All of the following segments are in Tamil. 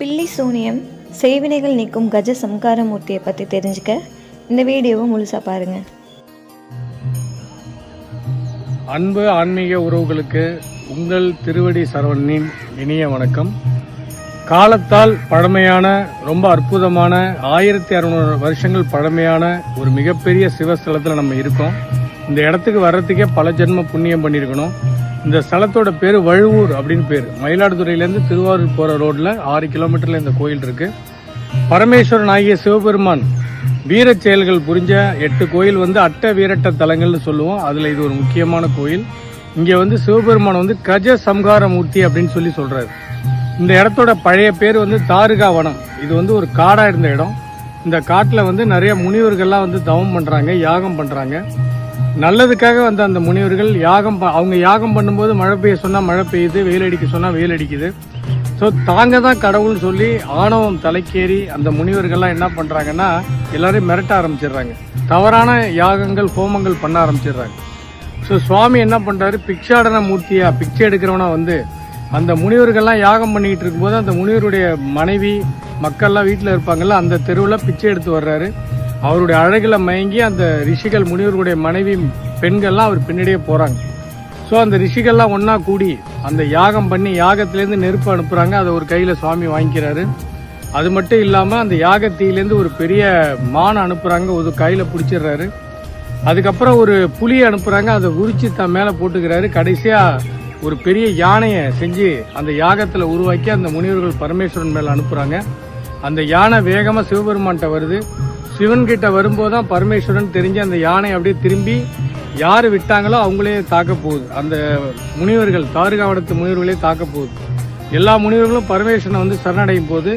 பில்லி சூனியம் செய்வினைகள் நீக்கும் கஜ சம்காரமூர்த்தியை பற்றி தெரிஞ்சுக்க இந்த வீடியோவை முழுசாக பாருங்கள் அன்பு ஆன்மீக உறவுகளுக்கு உங்கள் திருவடி சரவணனின் இனிய வணக்கம். காலத்தால் பழமையான ரொம்ப அற்புதமான ஆயிரத்தி அறுநூறு வருஷங்கள் பழமையான ஒரு மிகப்பெரிய சிவஸ்தலத்தில் நம்ம இருக்கோம். இந்த இடத்துக்கு வர்றதுக்கே பல ஜென்ம புண்ணியம் பண்ணியிருக்கணும். இந்த ஸ்தலத்தோட பேர் வழுவூர் அப்படின்னு பேர். மயிலாடுதுறையிலேருந்து திருவாரூர் போகிற ரோட்டில் ஆறு கிலோமீட்டரில் இந்த கோயில் இருக்குது பரமேஸ்வரன் ஆகிய சிவபெருமான் வீரச் செயல்கள் புரிஞ்ச எட்டு கோயில் வந்து அட்ட வீரட்ட தலங்கள்னு சொல்லுவோம். அதில் இது ஒரு முக்கியமான கோயில். இங்கே வந்து சிவபெருமான் வந்து கஜ சம்ஹார மூர்த்தி அப்படின்னு சொல்லி சொல்கிறாரு இந்த இடத்தோட பழைய பேர் வந்து தாருகா வனம் இது வந்து ஒரு காடாக இருந்த இடம். இந்த காட்டில் வந்து நிறைய முனிவர்கள்லாம் வந்து தவம் பண்ணுறாங்க யாகம் பண்ணுறாங்க நல்லதுக்காக வந்து அந்த முனிவர்கள் யாகம் அவங்க யாகம் பண்ணும்போது மழை பெய்ய சொன்னால் மழை பெய்யுது வெயில் அடிக்க சொன்னால் வெயில் அடிக்குது. ஸோ தாங்க தான் கடவுள்னு சொல்லி ஆணவம் தலைக்கேறி அந்த முனிவர்கள்லாம் என்ன பண்ணுறாங்கன்னா எல்லாரையும் மிரட்ட ஆரம்பிச்சிடுறாங்க. தவறான யாகங்கள் ஹோமங்கள் பண்ண ஆரம்பிச்சிடுறாங்க. ஸோ சுவாமி என்ன பண்ணுறாரு பிக்ஷாடன மூர்த்தியா பிச்சை எடுக்கிறவனா வந்து அந்த முனிவர்கள்லாம் யாகம் பண்ணிக்கிட்டு இருக்கும்போது அந்த முனிவருடைய மனைவி மக்கள்லாம் வீட்டில் இருப்பாங்கல்ல அந்த தெருவில் பிச்சை எடுத்து வர்றாரு. அவருடைய அழகில் மயங்கி அந்த ரிஷிகள் முனிவர்களுடைய மனைவி பெண்கள்லாம் அவர் பின்னாடியே போகிறாங்க ஸோ அந்த ரிஷிகள்லாம் ஒன்றா கூடி அந்த யாகம் பண்ணி யாகத்திலேருந்து நெருப்பு அனுப்புகிறாங்க அதை ஒரு கையில் சுவாமி வாங்கிக்கிறாரு. அது மட்டும் இல்லாமல் அந்த யாகத்தீலேருந்து ஒரு பெரிய மான் அனுப்புகிறாங்க ஒரு கையில் பிடிச்சிடுறாரு. அதுக்கப்புறம் ஒரு புலி அனுப்புகிறாங்க அதை உரிச்சு தன் மேலே போட்டுக்கிறாரு. கடைசியாக ஒரு பெரிய யானையை செஞ்சு அந்த யாகத்தில் உருவாக்கி அந்த முனிவர்கள் பரமேஸ்வரன் மேலே அனுப்புகிறாங்க அந்த யானை வேகமாக சிவபெருமான்கிட்ட வருது. சிவன்கிட்ட வரும்போது தான் பரமேஸ்வரன் தெரிஞ்சு அந்த யானை அப்படியே திரும்பி யார் விட்டாங்களோ அவங்களே தாக்க போகுது. அந்த முனிவர்கள் தாருகாவடத்து முனிவர்களே தாக்க போகுது. எல்லா முனிவர்களும் பரமேஸ்வரனை வந்து சரணடையும் போது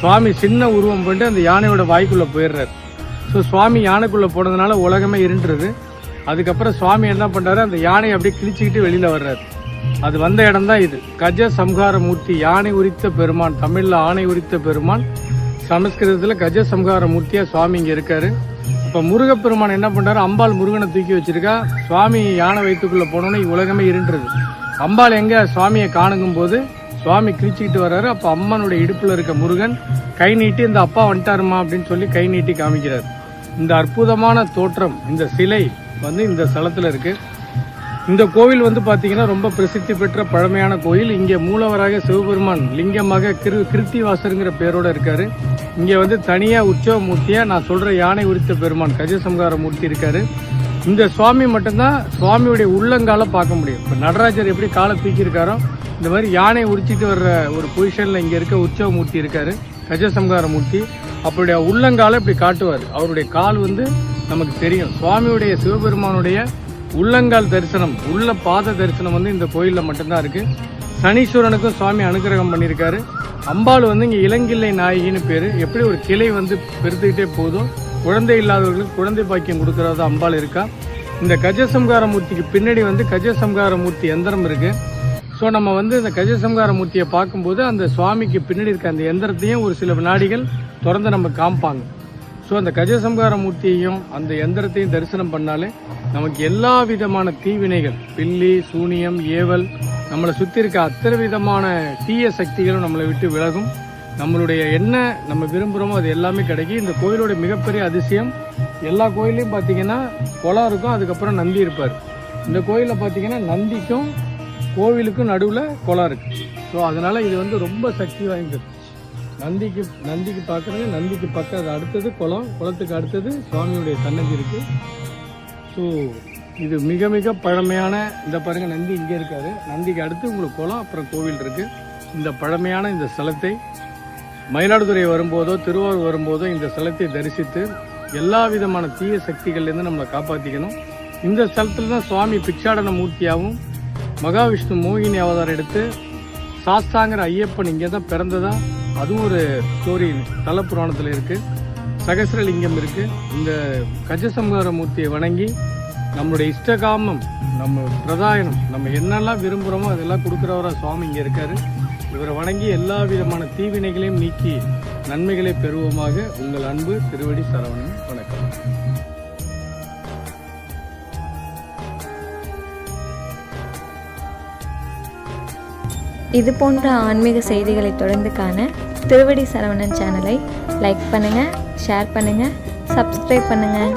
சுவாமி சின்ன உருவம் பண்ணிட்டு அந்த யானையோட வாய்க்குள்ளே போயிடுறாரு. ஸோ சுவாமி யானைக்குள்ளே போனதுனால உலகமே இருண்டுறது அதுக்கப்புறம் சுவாமி என்ன பண்ணுறாரு அந்த யானையை அப்படியே கிழிச்சிக்கிட்டு வெளியில் வர்றாரு. அது வந்த இடம் தான் இது. கஜ சம்ஹார மூர்த்தி யானை உரித்த பெருமான் தமிழில் ஆணை உரித்த பெருமான் சமஸ்கிருதத்தில் கஜ சம்ஹார மூர்த்தியா சுவாமி இங்கே இருக்காரு. இப்போ முருகப்பெருமான் என்ன பண்றாரு? அம்பாள் முருகனை தூக்கி வச்சிருக்கா. சுவாமி யானை வயிற்றுக்குள்ள போனோன்னு உலகமே இருண்டுறது அம்பாள் எங்க? சுவாமியை காணுங்கும் போது சுவாமி கிழிச்சிக்கிட்டு வர்றாரு. அப்போ அம்மனுடைய இடுப்பில் இருக்க முருகன் கை நீட்டி இந்த அப்பா வந்துட்டாருமா அப்படின்னு சொல்லி கை நீட்டி காமிக்கிறார். இந்த அற்புதமான தோற்றம் இந்த சிலை வந்து இந்த ஸ்தலத்தில் இருக்குது இந்த கோவில் வந்து பார்த்தீங்கன்னா ரொம்ப பிரசித்தி பெற்ற பழமையான கோயில் இங்கே மூலவராக சிவபெருமான் லிங்கமாக கிரு கிருத்திவாசருங்கிற பேரோடு இருக்காரு. இங்கே வந்து தனியாக உற்சவ மூர்த்தியா நான் சொல்கிற யானை உரித்த பெருமான் கஜசம்கார மூர்த்தி இருக்காரு. இந்த சுவாமி மட்டும்தான் சுவாமியுடைய உள்ளங்கால பார்க்க முடியும். இப்போ நடராஜர் எப்படி காலை தூக்கியிருக்காரோ இந்த மாதிரி யானை உரிச்சிட்டு வர்ற ஒரு பொசிஷனில் இங்கே இருக்க உற்சவ மூர்த்தி இருக்காரு கஜசம்கார மூர்த்தி. அவருடைய உள்ளங்கால இப்படி காட்டுவார். அவருடைய கால் வந்து நமக்கு தெரியும். சுவாமியுடைய சிவபெருமானுடைய உள்ளங்கால் தரிசனம் உள்ள பாத தரிசனம் வந்து இந்த கோயிலில் மட்டும்தான் இருக்குது சனீஸ்வரனுக்கும் சுவாமி அனுகிரகம் பண்ணியிருக்காரு. அம்பாள் வந்து இங்கே இளங்கிள்ளை நாயகின்னு பேர். எப்படி ஒரு கிளை வந்து பெருத்துக்கிட்டே போதும்? குழந்தை இல்லாதவர்களுக்கு குழந்தை பாக்கியம் கொடுக்கறது அம்பாள் இருக்கா? இந்த கஜசம்கார மூர்த்திக்கு பின்னாடி வந்து கஜசம்கார மூர்த்தி எந்திரம் இருக்கு. ஸோ நம்ம வந்து இந்த கஜசம்கார மூர்த்தியை பார்க்கும்போது அந்த சுவாமிக்கு பின்னாடி இருக்க அந்த எந்திரத்தையும் ஒரு சில வினாடிகள் திறந்து நம்ம காமிப்பாங்க ஸோ அந்த கஜசம்ஹார மூர்த்தியையும் அந்த எந்திரத்தையும் தரிசனம் பண்ணாலே நமக்கு எல்லா விதமான தீவினைகள் பில்லி சூனியம் ஏவல் நம்மளை சுற்றி இருக்க அத்தனை விதமான தீய சக்திகளும் நம்மளை விட்டு விலகும். நம்மளுடைய என்ன நம்ம விரும்புகிறோமோ அது எல்லாமே கிடைக்கும் இந்த கோயிலோட மிகப்பெரிய அதிசயம் எல்லா கோயிலையும் பார்த்தீங்கன்னா குளம் இருக்கும் அதுக்கப்புறம் நந்தி இருப்பார். இந்த கோயிலில் பார்த்தீங்கன்னா நந்திக்கும் கோவிலுக்கும் நடுவில் குளம் இருக்குது ஸோ அதனால் இது வந்து ரொம்ப சக்தி வாய்ந்தது. நந்திக்கு நந்திக்கு பார்க்குறது நந்திக்கு பக்கம் அது அடுத்தது குளம் குளத்துக்கு அடுத்தது சுவாமியுடைய சன்னதி இருக்குது ஸோ இது மிக மிக பழமையான இந்த பாருங்க நந்தி இங்கே இருக்காரு. நந்திக்கு அடுத்து உங்களுக்கு குளம் அப்புறம் கோவில் இருக்கு. இந்த பழமையான இந்த ஸ்தலத்தை மயிலாடுதுறை வரும்போதோ திருவாரூர் வரும்போதோ இந்த ஸ்தலத்தை தரிசித்து எல்லா விதமான தீய சக்திகள்லேருந்து நம்மளை காப்பாற்றிக்கணும் இந்த ஸ்தலத்தில் தான் சுவாமி பிச்சாடன மூர்த்தியாகவும் மகாவிஷ்ணு மோகினி அவதாரம் எடுத்து சாஸ்தாங்கிற ஐயப்பன் இங்கே தான் பிறந்ததா அதுவும் ஒரு ஸ்டோரி தல புராணத்தில் இருக்குது சகசிரலிங்கம் இருக்குது இந்த கஜசம்ஹார மூர்த்தியை வணங்கி நம்மளுடைய இஷ்டகாமம் நம்ம பிரதாயனம் நம்ம என்னெல்லாம் விரும்புகிறோமோ அதெல்லாம் கொடுக்குறவரா சுவாமி இங்கே இருக்காரு. இவரை வணங்கி எல்லா விதமான தீவினைகளையும் நீக்கி நன்மைகளை பெறுவோமாக உங்கள் அன்பு திருவடி சரவணன் வணக்கம். இது போன்ற ஆன்மீக செய்திகளை தொடர்ந்து காண திருவடி சரவணன் சேனலை லைக் பண்ணுங்கள் ஷேர் பண்ணுங்கள் சப்ஸ்கிரைப் பண்ணுங்கள்